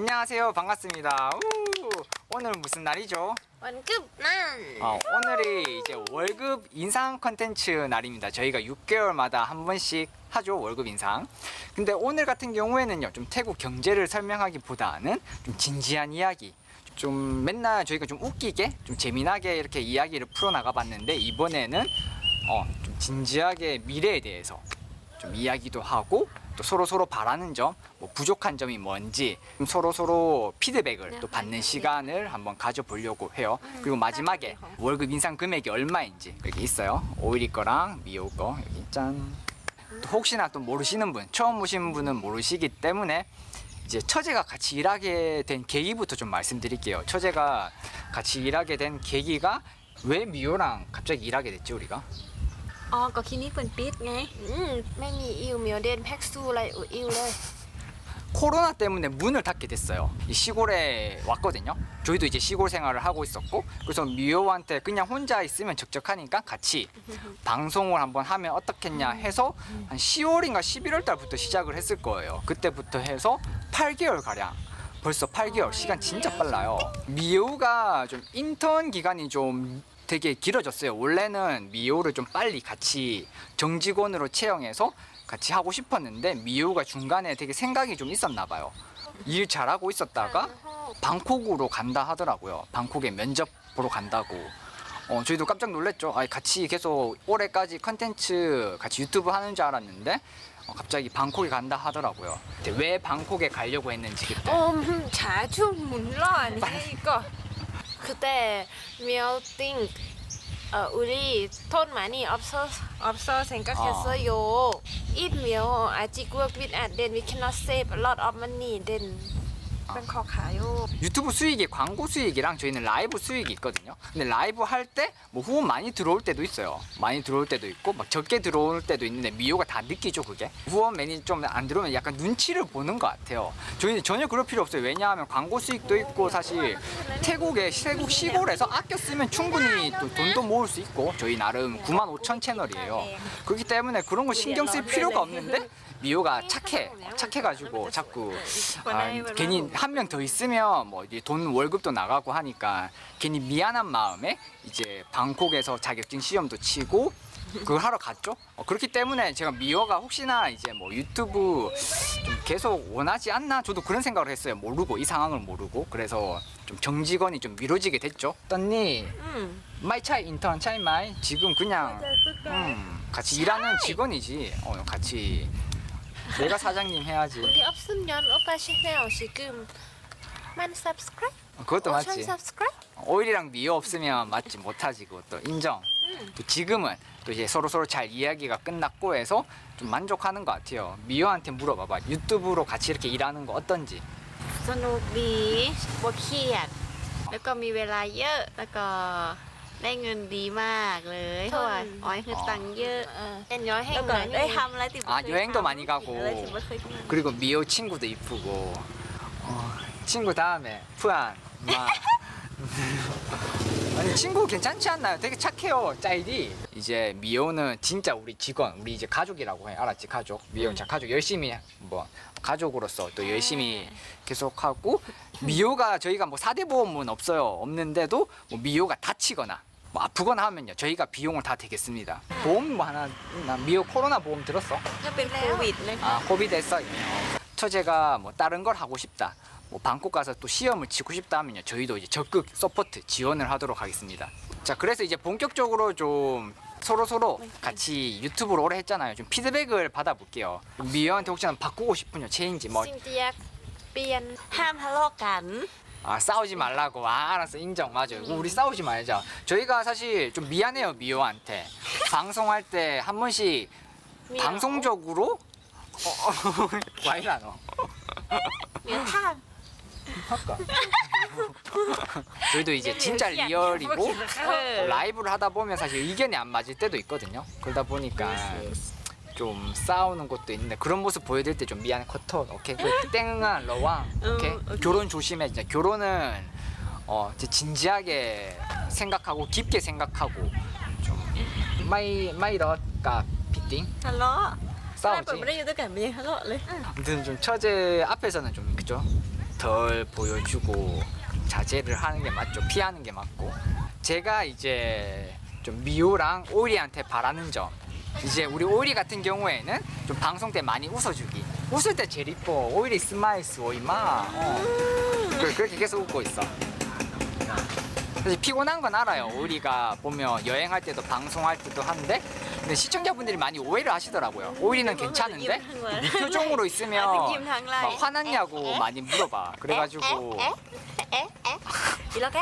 안녕하세요. 반갑습니다. 우, 오늘 무슨 날이죠? 월급 난 어, 오늘이 이제 월급 인상 컨텐츠 날입니다. 저희가 6개월마다 한 번씩 하죠. 월급 인상. 근데 오늘 같은 경우에는요. 좀 태국 경제를 설명하기보다는 좀 진지한 이야기. 좀 맨날 저희가 좀 웃기게, 좀 재미나게 이렇게 이야기를 풀어 나가 봤는데 이번에는 어, 좀 진지하게 미래에 대해서 좀 이야기도 하고 또 서로 서로 바라는 점, 뭐 부족한 점이 뭔지 좀 서로 서로 피드백을 또 받는 시간을 한번 가져보려고 해요. 그리고 마지막에 월급 인상 금액이 얼마인지 여기 있어요. 오일이 거랑 미호 거 여기 짠. 또 혹시나 또 모르시는 분, 처음 오신 분은 모르시기 때문에 이제 처제가 같이 일하게 된 계기부터 좀 말씀드릴게요. 처제가 같이 일하게 된 계기가 왜 미호랑 갑자기 일하게 됐지 우리가? อ๋อก็คลินิกเปิดปิดไง อืมไม่มีอิวเหมียวเดินแพ็กซูอะไรอุดอิวเลย 코로나 때문에 문을 닫게 됐어요. 이 시골에 왔거든요. 저희도 이제 시골 생활을 하고 있었고, 그래서 미호한테 그냥 혼자 있으면 적적하니까 같이 방송을 한번 하면 어떻겠냐 해서 한 10월인가 11월 달부터 시작을 했을 거예요. 그때부터 해서 8개월 가량. 벌써 8개월 시간 진짜 빨라요. 미호가 좀 인턴 기간이 좀 되게 길어졌어요. 원래는 미호를 좀 빨리 같이 정직원으로 채용해서 같이 하고 싶었는데 미호가 중간에 되게 생각이 좀 있었나 봐요. 일 잘하고 있었다가 방콕으로 간다 하더라고요. 방콕에 면접 보러 간다고. 어, 저희도 깜짝 놀랐죠. 아, 같이 계속 올해까지 컨텐츠 같이 유튜브 하는 줄 알았는데 어, 갑자기 방콕에 간다 하더라고요. 왜 방콕에 가려고 했는지 그때. 어, 음, 자주 물러 아니까. 그때 we 어, 우리 돈 많이 없어 없어 생각했어요. If 미어 아직 work with at then we cannot save a lot of money then 뱅커 가요. 유튜브 수익이 광고 수익이랑 저희는 라이브 수익이 있거든요. 근데 라이브 할 때 뭐 후원 많이 들어올 때도 있어요. 많이 들어올 때도 있고 막 적게 들어올 때도 있는데 미호가 다 느끼죠 그게. 후원 매니 좀 안 들어오면 약간 눈치를 보는 것 같아요. 저희는 전혀 그럴 필요 없어요. 왜냐하면 광고 수익도 있고 사실 태국에 태국 시골에서 아껴 쓰면 충분히 또 돈도 모을 수 있고 저희 나름 9만 5천 채널이에요. 그렇기 때문에 그런 거 신경 쓸 필요가 없는데 미호가 착해 착해가지고 자꾸 아, 괜히 한 명 더 있으면 뭐 이제 돈 월급도 나가고 하니까 괜히 미안한 마음에 이제 방콕에서 자격증 시험도 치고 그걸 하러 갔죠. 어, 그렇기 때문에 제가 미호가 혹시나 이제 뭐 유튜브 좀 계속 원하지 않나 저도 그런 생각을 했어요. 모르고 이 상황을 모르고 그래서 좀 정직원이 좀 미뤄지게 됐죠. 떴니 อืม 마이 차이 인턴 차이 마이 지금 그냥 음, 같이 일하는 직원이지. 어, 같이 내가 사장님 해야지. อุรีออฟซึมยอนโอปาชแนลชิกึมมัน subscribe 어, 그것도 โอชัน 맞지. subscribe 오일이랑 미호 없으면 맞지 못하지 그것도 인정. 또 지금은 또 이제 서로 서로 잘 이야기가 끝났고 해서 좀 만족하는 것 같아요. 미호한테 물어봐봐. 유튜브로 같이 이렇게 일하는 거 어떤지. สนุกดีบ่เครียด แล้วก็มีเวลาเยอะ แล้วก็ ได้เงินดีมากเลยเพราะว่าอ้อยคือตังค์เยอะ เออเอ็นย้อยแห้ง แล้วก็ นะ ได้ทำอะไรติด 아 여행도 많이 가고 อะไรติดไม่เคยทำ 그리고 미호 친구도 이쁘고 어, 친구 다음에 푸안 마 아니 친구 괜찮지 않나요? 되게 착해요 짜이디 이제 미호는 진짜 우리 직원 우리 이제 가족이라고 해 알았지 가족 미호 진짜 가족 열심히 뭐 가족으로서 또 열심히 계속하고 미호가 저희가 뭐 사대 보험은 없어요 없는데도 뭐 미호가 다치거나 뭐 아프거나 하면요 저희가 비용을 다 대겠습니다 보험 뭐 하나 있나? 미호 코로나 보험 들었어? ถ้าเป็นโควิดเลยค่ะ 아, 코비드 했어. 처제가 뭐 다른 걸 하고 싶다. 뭐 방콕 가서 또 시험을 치고 싶다 하면요. 저희도 이제 적극 서포트 지원을 하도록 하겠습니다. 자, 그래서 이제 본격적으로 좀 서로 서로 같이 유튜브를 오래 했잖아요. 좀 피드백을 받아볼게요. 미여한테 혹시나 바꾸고 싶은요 체인지 뭐 ซินเตียกเปลี่ยน ห้ามทะเลาะกัน 아, 싸우지 말라고. 아, 알았어. 인정. 맞아요. 우리 싸우지 말자. 저희가 사실 좀 미안해요, 미호한테. 방송할 때 한 번씩 미안. 방송적으로 어, 어, 와이라 너. เมียท่า 할까? 저희도 이제 진짜 리얼이고 또 라이브를 하다 보면 사실 의견이 안 맞을 때도 있거든요. 그러다 보니까 좀 싸우는 것도 있는데 그런 모습 보여드릴 때 좀 미안해 커터 오케이 그 땡한 러왕 오케이 응, 오케이. 결혼 조심해 진짜 결혼은 어 이제 진지하게 생각하고 깊게 생각하고 좀 마이 마이러가 피팅 ทะเลาะ 싸우지 เปิดไม่ได้อยู่ด้วยกันไม่ยังทะเลาะเลย 아무튼 좀 처제 앞에서는 좀 그죠 덜 보여주고 자제를 하는 게 맞죠. 피하는 게 맞고. 제가 이제 좀 미호랑 오리한테 바라는 점. 이제 우리 오리 같은 경우에는 좀 방송 때 많이 웃어주기. 웃을 때 제일 이뻐. 오리 스마일스 오이마. 어. 그- 그렇게 계속 웃고 있어. 사실 피곤한 건 알아요. 오리가 보면 여행할 때도 방송할 때도 하는데 근데 시청자분들이 많이 오해를 하시더라고요. 오리는 괜찮은데 무표정으로 있으면 막 화났냐고 많이 물어봐. 그래가지고 이렇게?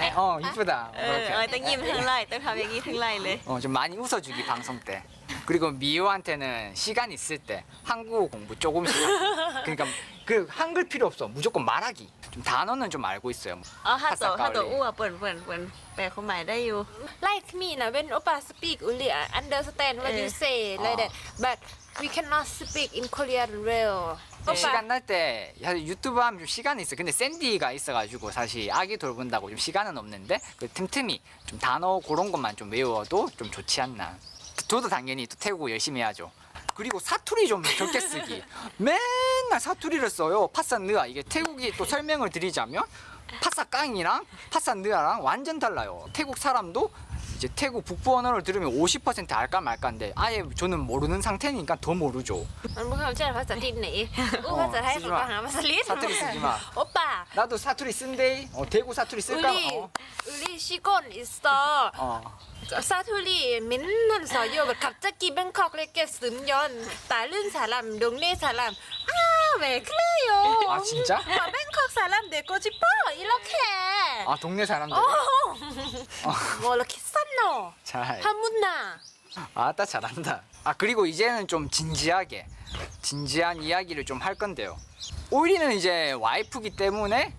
에, 어 이쁘다. เออเออ 그렇게 ต้องยิ้มทั้งไล่ต้องทำอย่างนี้ทั้งไล่เลย 어, 좀 많이 웃어주기 방송 때. 그리고 미호한테는 시간 있을 때 한국어 공부 조금씩. 하고. 그러니까 그 한글 필요 없어. 무조건 말하기. 좀 단어는 좀 알고 있어요. อ๋อถ้าโต ภาษาเกาหลี ถ้าโตอ้วเปิ่นเปิ่นเปิ่นแปลความหมายได้อยู่ like me นะ when oppa speak only I understand what you say like that but we cannot speak in Korean well 네, 시간 날 때 유튜브 하면 좀 시간이 있어. 근데 샌디가 있어가지고 사실 아기 돌본다고 좀 시간은 없는데 그 틈틈이 좀 단어 그런 것만 좀 외워도 좀 좋지 않나. 저도 당연히 또 태우고 열심히 해야죠. 그리고 사투리 좀 적게 쓰기. 맨날 사투리를 써요. 파산느아 이게 태국이 또 설명을 드리자면 파사깡이랑 파산느아랑 완전 달라요. 태국 사람도 이제 태국 북부 언어를 들으면 50% 알까 말까인데 아예 저는 모르는 상태니까 더 모르죠. 뭐 어, 뭐 사투리 오빠. 나도 사투리 쓴데. 어 대구 사투리 쓸까? 우리 어. 우리 시골 있어. 어. 그 사투리 맨날 써요. 갑자기 뱅콕에 쓰면 다른 사람 동네 사람 아 왜 그래요 아, 진짜? 아, 뱅콕 사람 되고 싶어 이렇게 아 동네 사람들. 어. 뭐 이렇게 썼노 잘. 한문나 아따 잘한다. 아 그리고 이제는 좀 진지하게 진지한 이야기를 좀 할 건데요. 오이리는 이제 와이프기 때문에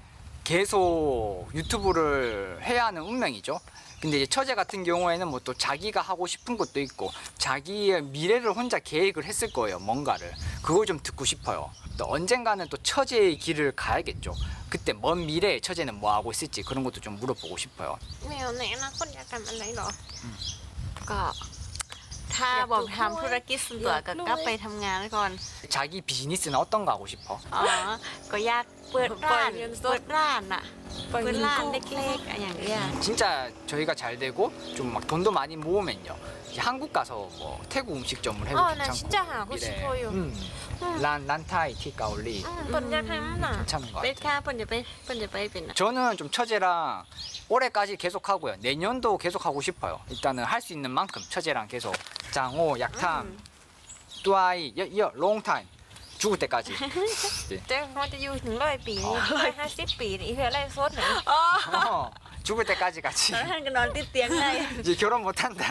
계속 유튜브를 해야 하는 운명이죠. 근데 이제 처제 같은 경우에는 뭐 또 자기가 하고 싶은 것도 있고 자기의 미래를 혼자 계획을 했을 거예요. 뭔가를 그걸 좀 듣고 싶어요. 또 언젠가는 또 처제의 길을 가야겠죠. 그때 먼 미래에 처제는 뭐 하고 있을지 그런 것도 좀 물어보고 싶어요. แมวในอนาคตอยากทำอะไรหรอ ก็ ถ้า อยาก บอก ถูก ทำธุรกิจส่วนตัว อยาก ก็ รวย กลับไปทำงานก่อน 자기 비즈니스는 어떤 거 하고 싶어? อ๋อ ก็อยาก เปิดร้าน เปิดเงินสด เปิดร้านอะ เปิด เปิด เงิน ร้าน กู้ เล็กๆอะอย่างเงี้ย 진짜 저희가 잘 되고 좀 막 돈도 많이 모으면요 이제 한국 가서 뭐 태국 음식점을 해도 어, 나 괜찮고 진짜 하고 싶어요. 음. 란 란타이 티까올리 เปิดอยากทำน่ะ 괜찮은 것 เป็ 같아요 นค่าเพิ่นจะไปเพิ่นจะไปเป็นอะ 저는 좀 처제랑 올해까지 계속 하고요 내년도 계속 하고 싶어요 일단은 할 수 있는 만큼 처제랑 계속 장호 약탐 뚜아이 여 롱타임 죽을 때까지 네. แต่เขาจะอยู่ถึงร้อยปีนี่ร้อยห้าสิบปีนี่เพื่ออะไรโซดไหน อ๋อ 어, 죽을 때까지 같이 แล้วท่านก็นอนติดเตียงได้ 이제 결혼 못한다.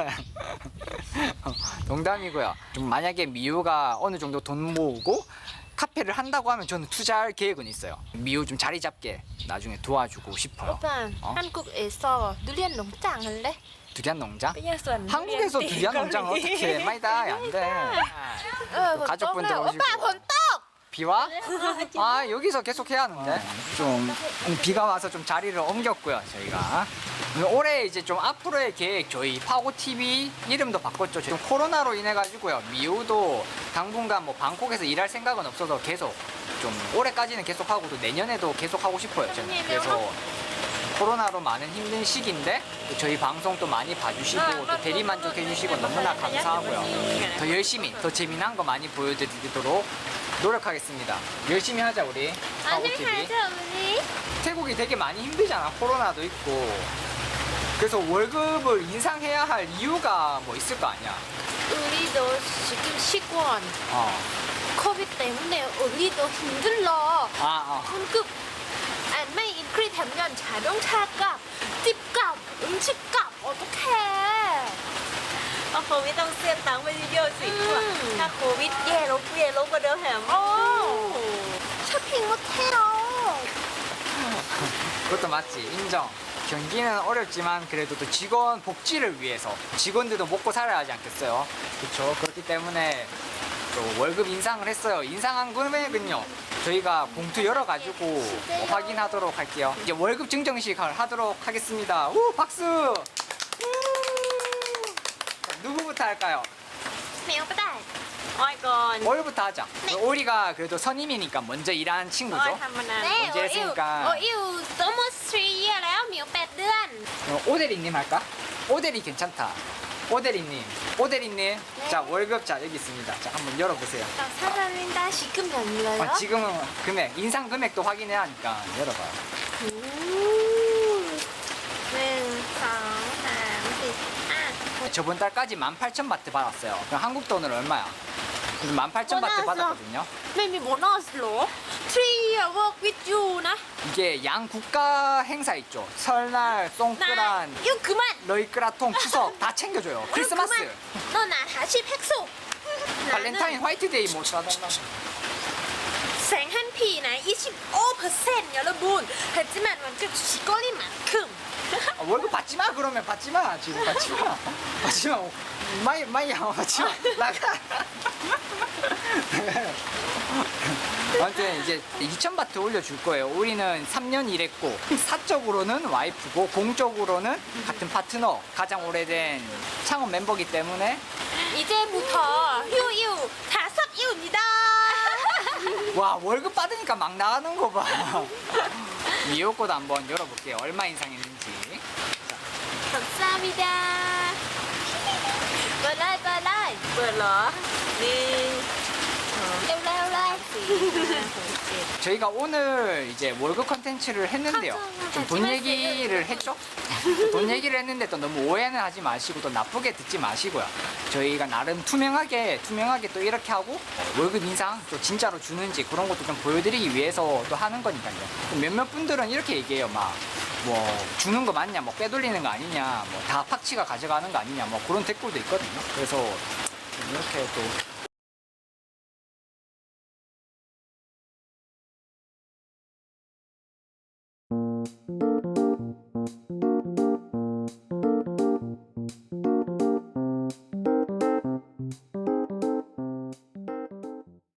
어, 농담이고요. 좀 만약에 미우가 어느 정도 돈 모으고 카페를 한다고 하면 저는 투자할 계획은 있어요. 미우 좀 자리 잡게 나중에 도와주고 โอ 싶어요. ป้า 어? ฮันกุกเอซอดูเรียนหลงจังกันเลย 두리안 농장? ไปยังสวน 한국에서 ทุเรียน 두리안 농장을 어떻게 해? 마이다 안 돼. เออฝนตก 가족분들 แล้วโอ 오시고 ป้าฝนตก 비와? 아 여기서 계속 해야 하는데 좀 비가 와서 좀 자리를 옮겼고요 저희가 올해 이제 좀 앞으로의 계획 저희 파고 TV 이름도 바꿨죠 지금 코로나로 인해 가지고요 미우도 당분간 뭐 방콕에서 일할 생각은 없어서 계속 좀 올해까지는 계속 하고 또 내년에도 계속 하고 싶어요 저는 그래서 코로나로 많은 힘든 시기인데 또 저희 방송 또 많이 봐주시고 또 대리 만족해 주시고 너무나 감사하고요 더 열심히 더 재미난 거 많이 보여드리도록 노력하겠습니다. 열심히 하자 우리. 안녕 가오TV. 가자 우리. 태국이 되게 많이 힘들잖아. 코로나도 있고. 그래서 월급을 인상해야 할 이유가 뭐 있을 거 아니야. 우리도 지금 시권 어. 코비 때문에 우리도 힘들어. 아, 어. 월급 안만 인크리 되면 자동차 값, 집 값, 음식 값 어떡해? เอาโควิดต้องเสียตังค์ไปเยอะๆสิ อืม ถ้าโควิดแย่ลงแย่ลงกว่าเดิมแถม 어 쇼핑 못해요 그것도 맞지. 인정. 경기는 어렵지만 그래도 또 직원 복지를 위해서 직원들도 먹고 살아야 하지 않겠어요. 그렇죠. 그렇기 때문에 또 월급 인상을 했어요. 인상한 금액은요. 저희가 봉투 열어가지고 뭐 확인하도록 할게요. 이제 월급 증정식을 하도록 하겠습니다. 우 박수. 우! 자, 누구부터 할까요? เมียวไม่ได้ อ้อยก่อน 월부터 하자. 오리가 그래도 선임이니까 먼저 일하는 อ้อย 친구죠. ทำมานาน เน่โอ เจสสิ อิว ก้า โออิว almost three year แล้วเหมียวแปดเดือน 어, 오대리님 할까? 오대리 괜찮다. 오대리님, 오대리님. 자 월급 자 여기 있습니다. 자 한번 열어보세요. ต่อซาดาลินดาชิคกี้พายเลยเหร 아, อ 지금은 금액 인상 금액도 확인해야 하니까 열어봐요. 저번 달까지 18,000바트 받았어요. 그럼 한국 돈으로 얼마야? 그래서 18,000바트 뭐 받았거든요. maybe 뭐 bonus. Three work with you 나. 이게 양 국가 행사 있죠. 설날, 송크란, 이거 그만. 러이크라통, 추석 다 챙겨줘요. 크리스마스, 너나 다시 팩소. 발렌타인, 화이트데이 뭐 사달라고. 생한 피나 25% 여러분. 하지만 완전 시골이만큼 아, 월급 받지 마 그러면. 받지 마 지금. 받지 마. 받지 마. 마이 마이 양 받지 마. 나가. 나가요 아무튼 이제 2,000바트 올려줄 거예요. 우리는 3년 일했고 사적으로는 와이프고 공적으로는 같은 파트너 가장 오래된 창업 멤버기 때문에. 이제부터 휴유 다섯 이유입니다. 와 월급 받으니까 막 나가는 거봐. 미역고도 한번 열어볼게요. 얼마 인상했는지 감사합니다 เปิดเลยเปิดเลย เปิดเหรอหนึ่ง เร็วเร็วเลย สี่ห้าหกเจ็ด 저희가 오늘 이제 월급 컨텐츠를 했는데요. 좀 돈 얘기를 했죠? 돈 얘기를 했는데 또 너무 오해는 하지 마시고 또 나쁘게 듣지 마시고요. 저희가 나름 투명하게 투명하게 또 이렇게 하고 어, 월급 인상 또 진짜로 주는지 그런 것도 좀 보여드리기 위해서 또 하는 거니까요. 몇몇 분들은 이렇게 얘기해요. 막 뭐 주는 거 맞냐, 뭐 빼돌리는 거 아니냐, 뭐 다 팍치가 가져가는 거 아니냐, 뭐 그런 댓글도 있거든요. 그래서 좀 이렇게 또